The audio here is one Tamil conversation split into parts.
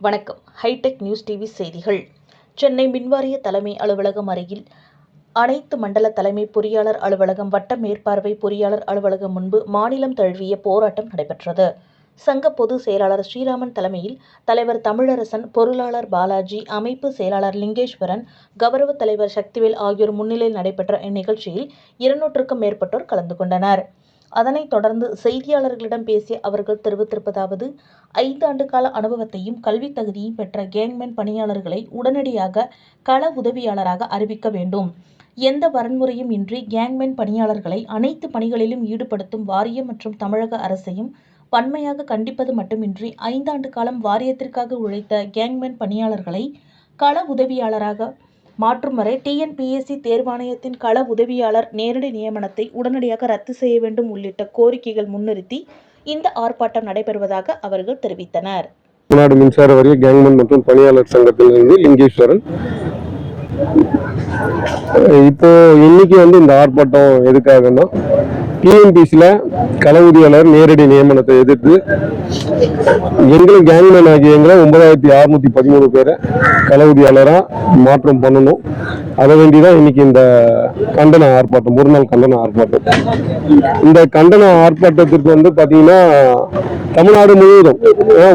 வணக்கம். ஹைடெக் நியூஸ் டிவி செய்திகள். சென்னை மின்வாரிய தலைமை அலுவலகம் அருகில் அனைத்து மண்டல தலைமை பொறியாளர் அலுவலகம் வட்ட மேற்பார்வை பொறியாளர் அலுவலகம் முன்பு மாநிலம் தழுவிய போராட்டம் நடைபெற்றது. சங்க பொதுச் செயலாளர் ஸ்ரீராமன் தலைமையில் தலைவர் தமிழரசன் பொருளாளர் பாலாஜி அமைப்பு செயலாளர் லிங்கேஸ்வரன் கௌரவ தலைவர் சக்திவேல் ஆகியோர் முன்னிலையில் நடைபெற்ற இந்நிகழ்ச்சியில் இருநூற்றுக்கும் மேற்பட்டோர் கலந்து கொண்டனர். அதனைத் தொடர்ந்து செய்தியாளர்களிடம் பேசிய அவர்கள் தெரிவித்திருப்பதாவது ஐந்து ஆண்டு கால அனுபவத்தையும் கல்வித் தகுதியும் பெற்ற கேங்மேன் பணியாளர்களை உடனடியாக கள உதவியாளராக அறிவிக்க வேண்டும். எந்த வரன்முறையும் இன்றி கேங்மேன் பணியாளர்களை அனைத்து பணிகளிலும் ஈடுபடுத்தும் வாரியம் மற்றும் தமிழக அரசையும் வன்மையாக கண்டிப்பது மட்டுமின்றி ஐந்தாண்டு காலம் வாரியத்திற்காக உழைத்த கேங்மேன் பணியாளர்களை கள உதவியாளராக மாற்றும் வரை டிஎன்பிஎஸ்சி தேர்வாணையத்தின் கள உதவியாளர் நேரடி நியமனத்தை உடனடியாக ரத்து செய்ய வேண்டும் உள்ளிட்ட கோரிக்கைகள் முன்னிறுத்தி இந்த ஆர்ப்பாட்டம் நடைபெறுவதாக அவர்கள் தெரிவித்தனர். தமிழ்நாடு மின்சார வாரிய கேங்மன் மற்றும் பணியாளர் சங்கத்திலிருந்து லிங்கேஸ்வரன். இப்போ இன்னைக்கு வந்து இந்த ஆர்ப்பாட்டம் எதுக்காகன்னா டிஎன்பிசியில் களவுதியாளர் நேரடி நியமனத்தை எதிர்த்து எங்களும் கேங்மேன் ஆகிய எங்களை ஒன்பதாயிரத்தி அறுநூத்தி பதிமூணு பேரை களவுதியாளராக மாற்றம் பண்ணணும். அதை வேண்டி தான் இன்னைக்கு இந்த கண்டன ஆர்ப்பாட்டம் ஒரு நாள் கண்டன ஆர்ப்பாட்டம். இந்த கண்டன ஆர்ப்பாட்டத்திற்கு வந்து பார்த்தீங்கன்னா தமிழ்நாடு முழுவதும்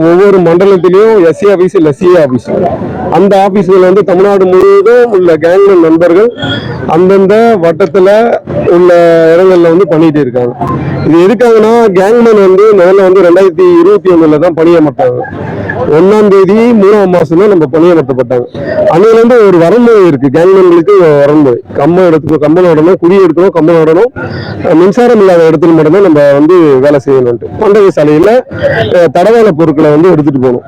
ஒவ்வொரு மண்டலத்திலையும் எஸ்சி ஆஃபீஸ் இல்லை சிஏ ஆஃபீஸ் அந்த ஆஃபீஸ்கள் வந்து தமிழ்நாடு முழுவதும் உள்ள கேங்மேன் நண்பர்கள் அந்தந்த வட்டத்தில் உள்ள இடங்கள்ல வந்து பண்ணிட்டு இருக்காங்க. இது எதுக்காகனா கேங்மேன் வந்து முதல்ல வந்து ரெண்டாயிரத்தி இருபத்தி ஒண்ணுல தான் பணியமர்த்தாங்க. ஒன்னாம் தேதி மூணாம் மாசம் தான் நம்ம பணியமர்த்தப்பட்டாங்க. அன்னையில இருந்து ஒரு வரன்முறை இருக்கு. கேங்மேன்களுக்கு ஒரு கம்பம் எடுத்துக்கணும் கம்பம் நடணும் குடி எடுக்கணும் கம்பம் நடணும். மின்சாரம் இல்லாத இடத்துல மட்டும்தான் நம்ம வந்து வேலை செய்யணும்ட்டு பண்டகை சாலையில அஹ், பொருட்களை வந்து எடுத்துட்டு போகணும்.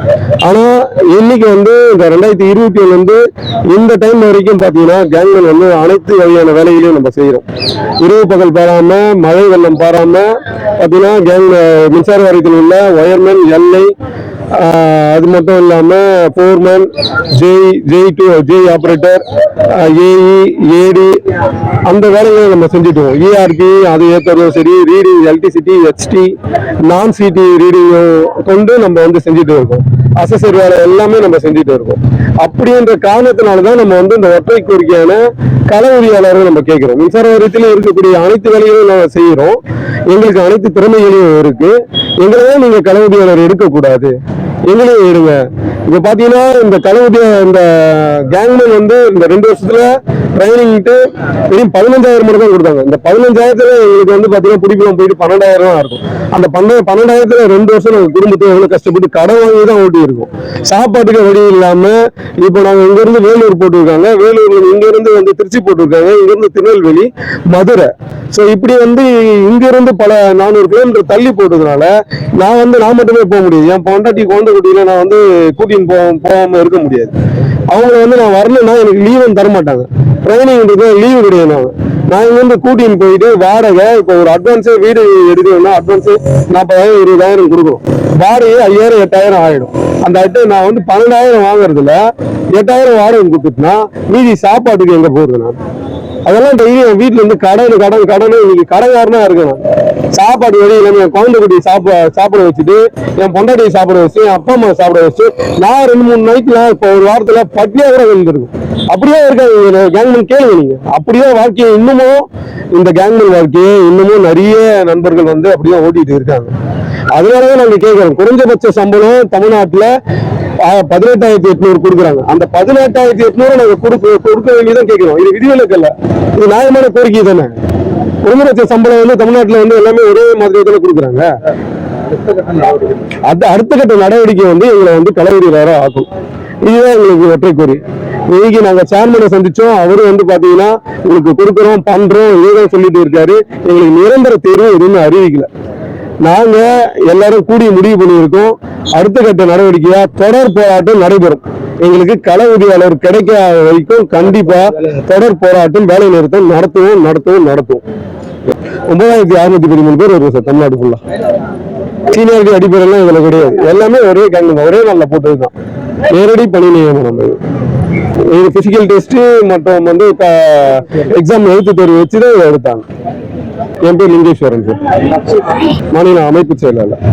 ஆனா இன்னைக்கு வந்து இந்த ரெண்டாயிரத்தி இருபத்தி ஒண்ணு வந்து இந்த டைம் வரைக்கும் பாத்தீங்கன்னா கேங்மேன் வந்து அனைத்து வகையான வேலைகளையும் நம்ம செய்யறோம். இரவு பகல் பாராம மழை வெள்ளம் பாராம பாத்தீங்கன்னா கேங் மின்சார வாரியத்தில் உள்ள ஒயர்மேன் எல்லை ஆஹ் அது மட்டும் இல்லாமல் ஃபோர்மேன் ஜெய் ஜெய் டூ ஜெய் ஆப்ரேட்டர் ஏஇ ஏடி அந்த வேலைகளை நம்ம செஞ்சுட்டு இஆர்பி அது ஏற்றுறதும் சரி ரீடிங் எலக்ட்ரிசிட்டி ஹெச்டி நான் சிடி ரீடிங்கும் கொண்டு நம்ம வந்து செஞ்சுட்டு இருக்கோம். அசசரி வேலை எல்லாமே நம்ம செஞ்சுட்டு இருக்கோம். அப்படின்ற காரணத்தினால தான் நம்ம வந்து இந்த ஒற்றை கோரிக்கையான கள உரியாளர்கள் நம்ம கேட்கிறோம். மின்சார வாரியத்தில் இருக்கக்கூடிய அனைத்து வேலைகளும் நம்ம செய்கிறோம் எங்களுக்கு அனைத்து திறமைகளையும் இருக்கு. எங்களையே நீங்க கள உரியாளர் எடுக்கக்கூடாது. எங்களையும் எடுங்க இப்போ பாத்தீங்கன்னா இந்த கள இந்த கேங்மேன் வந்து இந்த ரெண்டு வருஷத்துல ட்ரைனிங்ட்டு வெறும் பதினஞ்சாயிரம் மட்டும் தான் கொடுத்தாங்க. இந்த பதினஞ்சாயிரத்துல எங்களுக்கு வந்து பார்த்தீங்கன்னா பிடிக்கலாம் போயிட்டு பன்னெண்டாயிரம் தான் இருக்கும். அந்த பன்னெண்டு பன்னெண்டாயிரத்துல ரெண்டு வருஷம் நாங்கள் குடும்பத்தை எவ்வளோ கஷ்டப்பட்டு கடன் வாங்கி தான் ஓட்டி இருக்கோம் சாப்பாட்டுக்கு வழி இல்லாம இப்போ நாங்கள் இங்கேருந்து வேலூர் போட்டிருக்காங்க. வேலூர் இங்கேருந்து வந்து திருச்சி போட்டிருக்காங்க. இங்கேருந்து திருநெல்வேலி மதுரை. ஸோ இப்படி வந்து இங்கேருந்து பல நானூறு கிலோமீட்டர் தள்ளி போட்டதுனால நான் வந்து நான் மட்டுமே போக முடியாது. என் பொண்டாட்டி குழந்தை குட்டியில நான் வந்து கூட்டின்னு போ போகாமல் இருக்க முடியாது. அவங்கள வந்து நான் வரலன்னா எனக்கு லீவும் தர மாட்டாங்க ட்ரைனிங்ன்றது லீவு கிடையாது நான் நான் இங்க கூட்டின்னு போயிட்டு வாடகை இப்போ ஒரு அட்வான்ஸே வீடு எடுக்கணும்னா அட்வான்ஸு நாற்பதாயிரம் இருபதாயிரம் கொடுக்கணும். வாடகை ஐயாயிரம் எட்டாயிரம் ஆகிடும் அந்த அட்டை நான் வந்து பன்னெண்டாயிரம் வாங்குறதுல எட்டாயிரம் வாடகை கொடுத்துட்டுனா மீதி சாப்பாட்டுக்கு எங்கே போகுது நான்? அதெல்லாம் டெய்லி என் வீட்டில் இருந்து கடன் கடன் கடன் இன்னைக்கு கடன்காரனா இருக்கேன் நான். சாப்பாடு வழி இல்லாமல் என் குழந்தை குட்டி சாப்பிட சாப்பிட வச்சுட்டு என் பொண்டாட்டியை சாப்பிட வச்சு என் அப்பா அம்மா சாப்பிட வச்சு நான் ரெண்டு மூணு நைட்ல இப்போ ஒரு வாரத்தில் பட்டியா கூட வந்துருக்கும் அப்படியே இருக்காங்க கேங்மேன் கேளுங்க நீங்கள் அப்படியே வாழ்க்கையை இன்னமும் இந்த கேங்மேன் வாழ்க்கையை இன்னமும் நிறைய நண்பர்கள் வந்து அப்படியே ஓட்டிட்டு இருக்காங்க. அதனாலதான் நாங்கள் கேட்குறோம் குறைஞ்சபட்ச சம்பளம் தமிழ்நாட்டில் பதினெட்டாயிரத்தி எட்நூறு கொடுக்குறாங்க. அந்த பதினெட்டாயிரத்தி எட்நூறு நாங்கள் கொடுக்க கொடுக்க வேண்டியதான் கேட்குறோம் இது விதிவிலக்கு இல்லை இது நியாயமான கோரிக்கை தானே? குறைந்தபட்ச சம்பளம் வந்து தமிழ்நாட்டுல வந்து எல்லாமே ஒரே மாதிரி தானே கொடுக்குறாங்க? அது அடுத்த கட்ட நடவடிக்கை வந்து எங்களை வந்து களவெறியாளராக ஆக்கும். இதுதான் எங்களுக்கு ஒற்றை கோரி இன்னைக்கு நாங்க சேர்மனை சந்திச்சோம். அவரும் வந்து பாத்தீங்கன்னா உங்களுக்கு கொடுக்குறோம் பண்றோம் இதுதான் சொல்லிட்டு இருக்காரு. எங்களுக்கு நிரந்தர தேர்வு எதுவுமே அறிவிக்கல. நாங்க எல்லாரும் கூடி முடிவு பண்ணியிருக்கோம். அடுத்த கட்ட நடவடிக்கையா தொடர் போராட்டம் நடைபெறும். எங்களுக்கு கள உதவியாளர் கிடைக்காத வரைக்கும் கண்டிப்பா தொடர் போராட்டம் வேலை நிறுத்தம் நடத்துவோம் நடத்துவோம் நடத்துவோம். ஒன்பதாயிரத்தி அறுநூத்தி பதிமூணு பேர் வருவோம் சார் தமிழ்நாடு ஃபுல்லா சீனியாரிட்டி அடிப்படையெல்லாம் இதுல கிடையாது. எல்லாமே ஒரே கண் ஒரே நல்ல போட்டது தான். நேரடி பணி நியமனம் இது இது பிசிக்கல் டெஸ்ட் மற்றும் வந்து எக்ஸாம் எழுத்து தேர்வு வச்சு தான் இதை எடுத்தாங்க. என் பேர் லிங்கேஸ்வரன் சார். மாநில அமைப்பு செயலாளர்.